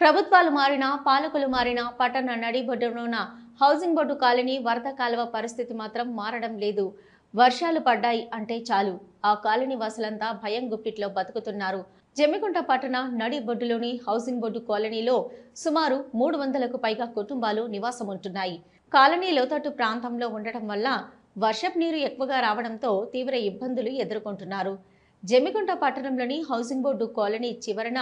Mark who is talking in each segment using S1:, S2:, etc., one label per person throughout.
S1: ప్రభుత్వాలు మారినా పాలకులు మారినా పట్టణ నడిబొడ్డున హౌసింగ్ బోర్డు కాలనీ వరద కాలువ పరిస్థితి మాత్రం మారడం లేదు. వర్షాలు పడ్డాయి అంటే చాలు. ఆ కాలనీ వాసులంతా భయం గుప్పిట్లో బతుకుతున్నారు. జమ్మికుంట పట్టణ నడిబొడ్డులోని హౌసింగ్ బోర్డు కాలనీలో సుమారు మూడు వందలకు పైగా కుటుంబాలు నివాసం ఉంటున్నాయి కాలనీ లోతట్టు ప్రాంతంలో ఉండటం వల్ల వర్షపు నీరు ఎక్కువగా రావడంతో తీవ్ర ఇబ్బందులు ఎదుర్కొంటున్నారు. జమ్మికుంట పట్టణంలోని హౌసింగ్ బోర్డు కాలనీ చివరన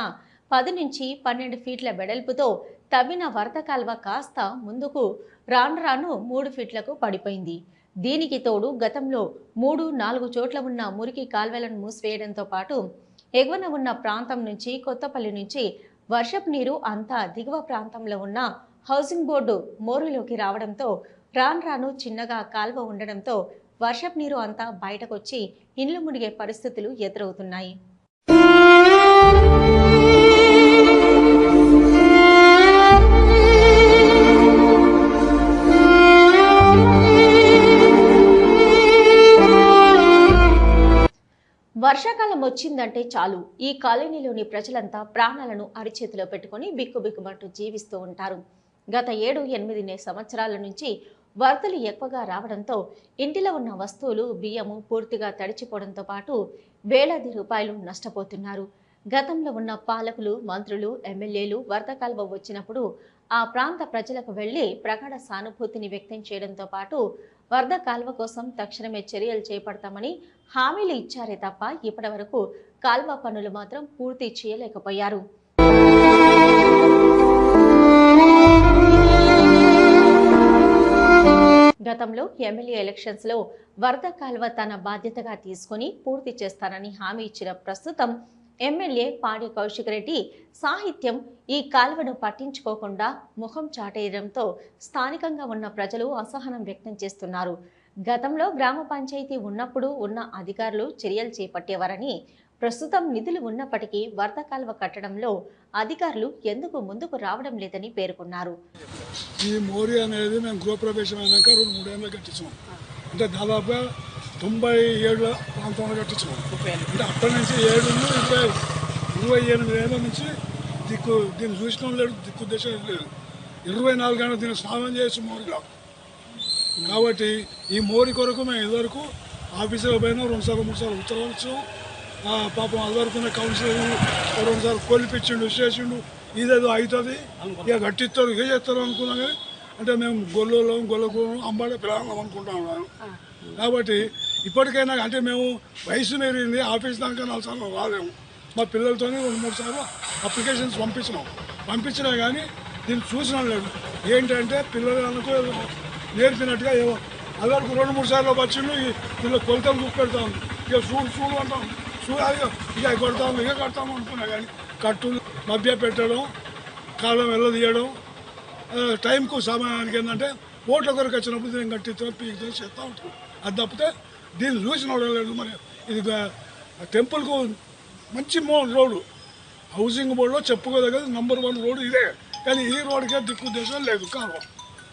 S1: పది నుంచి పన్నెండు ఫీట్ల వెడల్పుతో తవ్విన వరద కాల్వ కాస్త ముందుకు రాను రాను మూడు ఫీట్లకు పడిపోయింది. దీనికి తోడు గతంలో మూడు నాలుగు చోట్ల ఉన్న మురికి కాల్వలను మూసివేయడంతో పాటు ఎగువన ఉన్న ప్రాంతం నుంచి కొత్తపల్లి నుంచి వర్షపు నీరు అంతా దిగువ ప్రాంతంలో ఉన్న హౌసింగ్ బోర్డు మోరులోకి రావడంతో రాను రాను చిన్నగా కాల్వ ఉండడంతో వర్షపు నీరు అంతా బయటకొచ్చి ఇండ్లు మునిగే పరిస్థితులు ఎదురవుతున్నాయి. వర్షాకాలం వచ్చిందంటే చాలు. ఈ కాలనీలోని ప్రజలంతా ప్రాణాలను అరిచేతిలో పెట్టుకొని బిక్కుబిక్కుమంటూ జీవిస్తూ ఉంటారు. గత ఏడు ఎనిమిది సంవత్సరాల నుంచి వరదలు ఎక్కువగా రావడంతో ఇంటిలో ఉన్న వస్తువులు బియ్యము పూర్తిగా తడిచిపోవడంతో పాటు వేలాది రూపాయలు నష్టపోతున్నారు. గతంలో ఉన్న పాలకులు మంత్రులు ఎమ్మెల్యేలు వరద కాలువ వచ్చినప్పుడు ఆ ప్రాంత ప్రజలకు వెళ్ళి ప్రగాఢ సానుభూతిని వ్యక్తం చేయడంతో పాటు వరద కాల్వ కోసం తక్షణమే చర్యలు చేపడతామని హామీలు ఇచ్చారే తప్ప ఇప్పటివరకు కాల్వ పనులు మాత్రం పూర్తి చేయలేకపోయారు. గతంలో ఎమ్మెల్యే ఎలక్షన్స్లో వరద కాల్వ తన బాధ్యతగా తీసుకుని పూర్తి చేస్తానని హామీ ఇచ్చిన ప్రస్తుతం ఎమ్మెల్యే పాడి కౌశిక్ రెడ్డి సాహిత్యం ఈ కాలువను పట్టించుకోకుండా ముఖం చాటేయడంతో స్థానికంగా ఉన్న ప్రజలు అసహనం వ్యక్తం చేస్తున్నారు. గతంలో గ్రామ పంచాయతీ ఉన్నప్పుడు ఉన్న అధికారులు చర్యలు చేపట్టేవారని ప్రస్తుతం నిధులు ఉన్నప్పటికీ వరద కాలువ కట్టడంలో అధికారులు ఎందుకు ముందుకు రావడం లేదని పేర్కొన్నారు.
S2: ఈ మోరీ అనేది మేము గృహప్రవేశం అయినాక రెండు మూడేళ్ళు కట్టించాం అంటే దాదాపు తొంభై ఏళ్ళ ప్రాంతంలో కట్టించాం అంటే అప్పటి నుంచి ఏడు ఇరవై ఇరవై ఎనిమిది ఏళ్ళ నుంచి దిక్కు దీన్ని చూసిన లేడు దిక్కు దశ లేదు. ఇరవై నాలుగు గంటలు దీన్ని స్నానం చేయొచ్చు మోరిలో. కాబట్టి ఈ మోరి కొరకు మేము ఇదివరకు ఆఫీసులో పోయినా రెండు సార్లు మూడు సార్లు ఆ, పాపం అదివరకున్న కౌన్సిలర్ రెండు సార్లు కొలిపించిండు చేసిండు. ఇదేదో అవుతుంది. ఇక కట్టిస్తారు ఇక చేస్తారు అనుకున్నాం కానీ అంటే మేము గొల్లలో గొల్లకు అంబాడే పిల్లలం అనుకుంటా ఉన్నాను. కాబట్టి ఇప్పటికైనా అంటే మేము వయసు మీరింది ఆఫీస్ దాకా నాలుగు సార్లు రాలేము. మా పిల్లలతోనే రెండు మూడు సార్లు అప్లికేషన్స్ పంపించినాం. పంపించినా కానీ దీన్ని చూసినా లేదు. ఏంటంటే పిల్లలకు నేర్పినట్టుగా ఏవో అదివరకు రెండు మూడు సార్లు వచ్చిండు ఈ వీళ్ళు కొలతలు చూపెడతాం ఇక చూడు చూడు అంటాం. చూడాలి ఇక కొడతాము ఇక కడతాము అనుకున్నా కానీ కట్టులు మధ్య పెట్టడం కాలం వెళ్ళదీయడం టైంకు సమయానికి ఏంటంటే ఓట్ల కొరకు వచ్చినప్పుడు దీన్ని కట్టి పీకుతాం చేస్తూ ఉంటాం అది తప్పితే దీన్ని చూసిన లేదు మరి. ఇది టెంపుల్కు మంచి మో రోడ్డు. హౌసింగ్ బోర్డులో చెప్పుకోదగ్గది నంబర్ వన్ రోడ్డు ఇదే. కానీ ఈ రోడ్డుకే దిక్కుద్దేశం లేదు కాలువ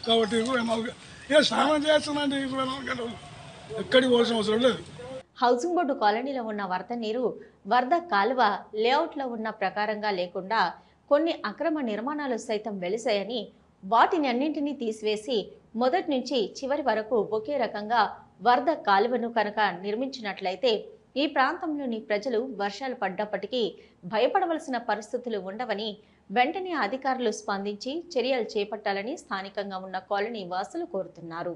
S2: కాబట్టి ఇరవై నాలుగు ఏ స్నానం చేస్తున్నాండి ఇరవై నాలుగు గంటలు. ఎక్కడికి పోవాల్సిన అవసరం లేదు.
S1: హౌసింగ్ బోర్డు కాలనీలో ఉన్న వరద నీరు వరద కాలువ లేఅవుట్లో ఉన్న ప్రకారంగా లేకుండా కొన్ని అక్రమ నిర్మాణాలు సైతం వెలిసాయని వాటిని అన్నింటినీ తీసివేసి మొదటి నుంచి చివరి వరకు ఒకే రకంగా వరద కాలువను కనుక నిర్మించినట్లయితే ఈ ప్రాంతంలోని ప్రజలు వర్షాలు పడ్డప్పటికీ భయపడవలసిన పరిస్థితులు ఉండవని వెంటనే అధికారులు స్పందించి చర్యలు చేపట్టాలని స్థానికంగా ఉన్న కాలనీ వాసులు కోరుతున్నారు.